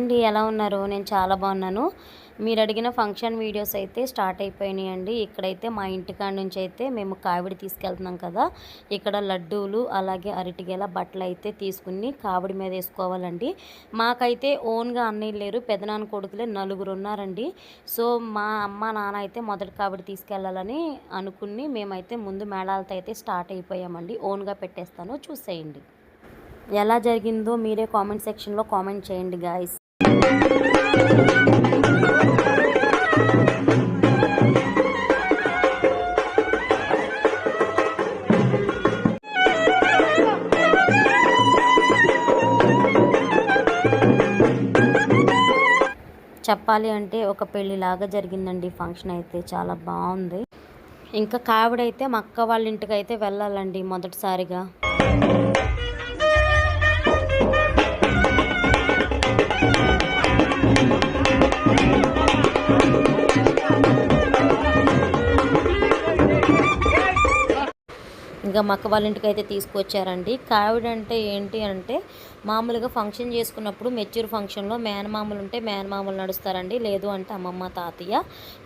అండి ఎలా ఉన్నారు? నేను చాలా బాగున్నాను. మీరు అడిగిన ఫంక్షన్ వీడియోస్ అయితే స్టార్ట్ అండి ఇక్కడైతే మా ఇంటికాడ నుంచి అయితే మేము కావిడి తీసుకెళ్తున్నాం కదా. ఇక్కడ లడ్డూలు అలాగే అరటిగేల బట్టలు అయితే తీసుకుని కావిడి మీద వేసుకోవాలండి. మాకైతే ఓన్గా అన్నయ్య లేరు పెదనాన్న కొడుకులే నలుగురు ఉన్నారండి. సో మా అమ్మ నాన్న అయితే మొదటి కావిడి తీసుకెళ్ళాలని అనుకుని మేమైతే ముందు మేళాలతో అయితే స్టార్ట్ అయిపోయామండి. ఓన్గా పెట్టేస్తాను. చూసేయండి. ఎలా జరిగిందో మీరే కామెంట్ సెక్షన్లో కామెంట్ చేయండి గాయస్. చెప్పాలి అంటే ఒక పెళ్ళిలాగా జరిగిందండి ఫంక్షన్ అయితే. చాలా బాగుంది. ఇంకా కావిడైతే మా అక్క వాళ్ళ ఇంటికి అయితే వెళ్ళాలండి మొదటిసారిగా. ఇంకా అక్క వాళ్ళ ఇంటికి అయితే తీసుకొచ్చారండి. కావిడ అంటే ఏంటి అంటే మామూలుగా ఫంక్షన్ చేసుకున్నప్పుడు మెచ్యూర్ ఫంక్షన్లో మేనమామలు ఉంటే మేనమామలు నడుస్తారండి. లేదు అంటే అమ్మమ్మ తాతయ్య.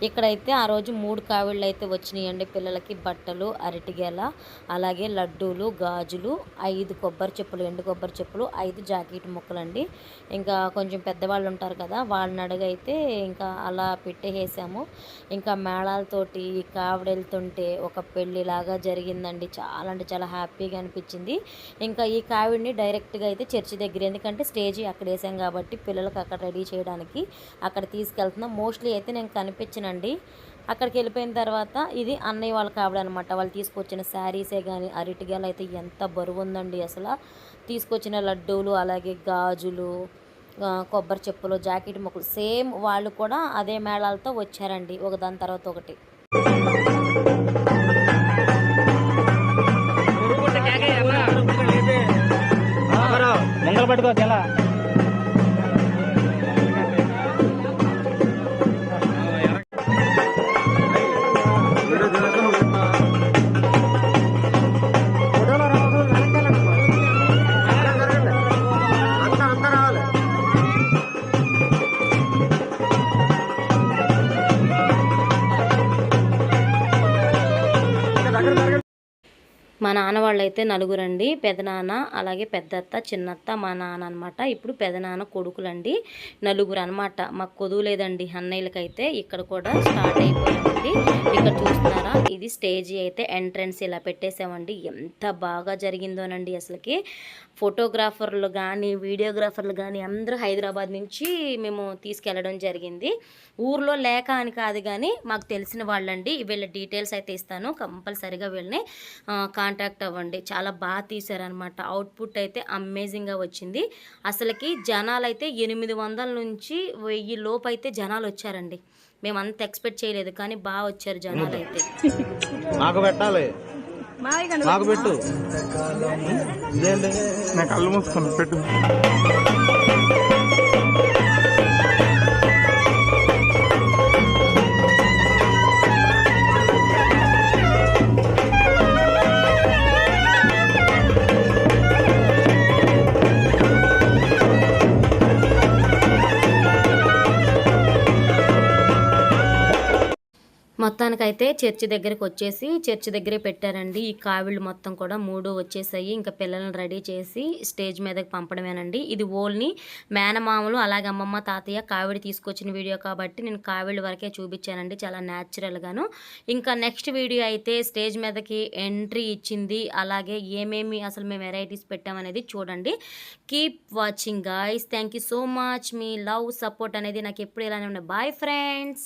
ఇక్కడైతే ఆ రోజు మూడు కావిళ్ళు అయితే వచ్చినాయండి పిల్లలకి. బట్టలు అరటిగెల అలాగే లడ్డూలు గాజులు ఐదు కొబ్బరి చెప్పులు ఎండు కొబ్బరి చెప్పులు ఐదు జాకెట్ ముక్కలండి. ఇంకా కొంచెం పెద్దవాళ్ళు ఉంటారు కదా వాళ్ళని అడగైతే ఇంకా అలా పెట్టేసాము ఇంకా మేళాలతోటి కావిడ వెళ్తుంటే ఒక పెళ్ళిలాగా జరిగిందండి. చాలా అంటే చాలా హ్యాపీగా అనిపించింది. ఇంకా ఈ కావిడిని డైరెక్ట్గా అయితే చర్చి దగ్గర. ఎందుకంటే స్టేజ్ అక్కడ వేసాం కాబట్టి పిల్లలకు అక్కడ రెడీ చేయడానికి అక్కడ తీసుకెళ్తున్నాం. మోస్ట్లీ అయితే నేను కనిపించనండి. అక్కడికి వెళ్ళిపోయిన తర్వాత ఇది అన్నయ్య వాళ్ళ కావిడ అనమాట వాళ్ళు తీసుకొచ్చిన శారీసే కానీ అరటిగేలు అయితే ఎంత బరువు ఉందండి అసలు. తీసుకొచ్చిన లడ్డూలు అలాగే గాజులు కొబ్బరి చెప్పులు జాకెట్ ముక్కలు. సేమ్ వాళ్ళు కూడా అదే మేళాలతో వచ్చారండి. ఒక దాని తర్వాత ఒకటి. మా నాన్న వాళ్ళైతే నలుగురండి. పెదనాన్న అలాగే పెద్దత్త చిన్నత్త మా నాన్న అనమాట ఇప్పుడు పెదనాన్న కొడుకులండి. నలుగురు అనమాట మాకు కొదువు లేదండి. అన్నయ్యలకైతే ఇక్కడ కూడా స్టార్ట్ అయిపోయిందండి ఇక్కడ చూస్తున్నారా? ఇది స్టేజీ అయితే ఎంట్రన్స్ ఇలా పెట్టేసామండి ఎంత బాగా జరిగిందోనండి అసలుకి. ఫోటోగ్రాఫర్లు కానీ వీడియోగ్రాఫర్లు కానీ అందరూ హైదరాబాద్ నుంచి మేము తీసుకెళ్ళడం జరిగింది. ఊర్లో లేక అని కాదు కానీ మాకు తెలిసిన వాళ్ళండి. వీళ్ళ డీటెయిల్స్ అయితే ఇస్తాను. కంపల్సరీగా వీళ్ళని కాంటాక్ట్ అవ్వండి. చాలా బాగా తీశారనమాట. అవుట్పుట్ అయితే అమేజింగ్గా వచ్చింది. అసలుకి జనాలు అయితే ఎనిమిది వందల నుంచి వెయ్యి లోపు అయితే జనాలు వచ్చారండి. మేము అంత ఎక్స్పెక్ట్ చేయలేదు కానీ బాగా వచ్చారు జనాలు అయితే నాకు పెట్టాలి. నాకు పెట్టు. కళ్ళు మూసుకున్నా పెట్టు. మొత్తానికైతే చర్చి దగ్గరికి వచ్చేసి చర్చి దగ్గరే పెట్టారండి. ఈ కావిళ్ళు మొత్తం కూడా మూడు వచ్చేసాయి. ఇంకా పిల్లల్ని రెడీ చేసి స్టేజ్ మీదకి పంపడమేనండి. ఇది ఓల్ని మేనమామలు అలాగే అమ్మమ్మ తాతయ్య కావిడి తీసుకొచ్చిన వీడియో కాబట్టి నేను కావిడి వరకే చూపించానండి చాలా న్యాచురల్గాను. ఇంకా నెక్స్ట్ వీడియో అయితే స్టేజ్ మీదకి ఎంట్రీ ఇచ్చింది. అలాగే ఏమేమి అసలు మేము వెరైటీస్ పెట్టామనేది చూడండి. Keep watching guys. Thank you so much. Me love support అనేది నాకు ఎప్పుడు ఇలానే ఉన్నాయి బాయ్ ఫ్రెండ్స్.